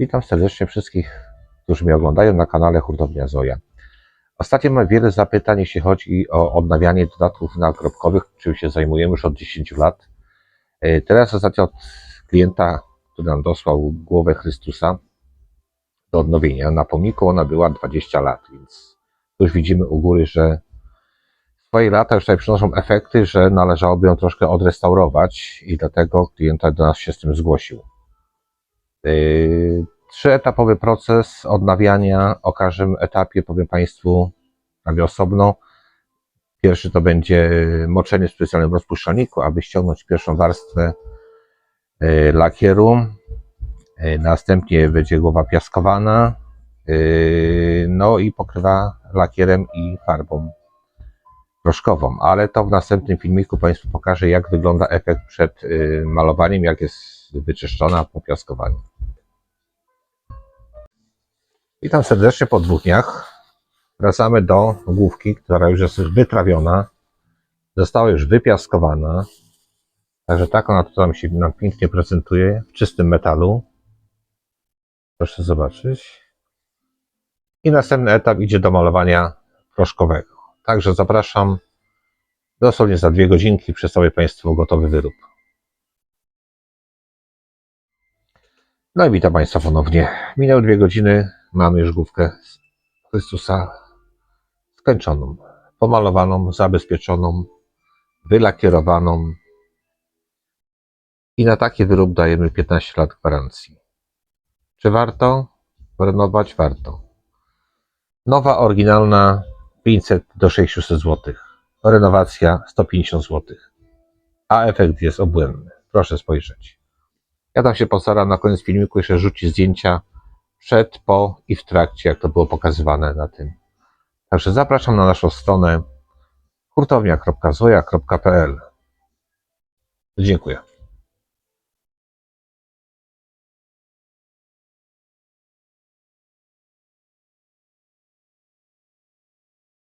Witam serdecznie wszystkich, którzy mnie oglądają na kanale Hurtownia Zoja. Ostatnio mam wiele zapytań, jeśli chodzi o odnawianie dodatków nakropkowych, czym się zajmujemy już od 10 lat. E, Teraz ostatnio od klienta, który nam dosłał głowę Chrystusa do odnowienia, na pomniku ona była 20 lat, więc już widzimy u góry, że swoje lata już tutaj przynoszą efekty, że należałoby ją troszkę odrestaurować i dlatego klienta do nas się z tym zgłosił. Yy, Trzyetapowy proces odnawiania. O każdym etapie powiem Państwu prawie osobno. Pierwszy to będzie moczenie w specjalnym rozpuszczalniku, aby ściągnąć pierwszą warstwę yy, lakieru. Yy, Następnie będzie głowa piaskowana. No i pokrywa lakierem i farbą proszkową, ale to w następnym filmiku Państwu pokażę, jak wygląda efekt przed malowaniem, jak jest wyczyszczona po piaskowaniu. Witam serdecznie po dwóch dniach. Wracamy do główki, która już jest wytrawiona. Została już wypiaskowana. Także tak ona tutaj się nam pięknie prezentuje w czystym metalu. Proszę zobaczyć. I następny etap idzie do malowania proszkowego. Także zapraszam dosłownie za dwie godzinki przedstawię Państwu gotowy wyrób. No i witam Państwa ponownie. Minęły dwie godziny, mamy już główkę Chrystusa skończoną, pomalowaną, zabezpieczoną, wylakierowaną i na taki wyrób dajemy 15 lat gwarancji. Czy warto? Renować warto. Nowa, oryginalna 500 do 600 zł. Renowacja 150 zł. A efekt jest obłędny. Proszę spojrzeć. Ja tam się postaram na koniec filmiku jeszcze rzucić zdjęcia przed, po i w trakcie, jak to było pokazywane na tym. Także zapraszam na naszą stronę hurtownia.zoja.pl Dziękuję.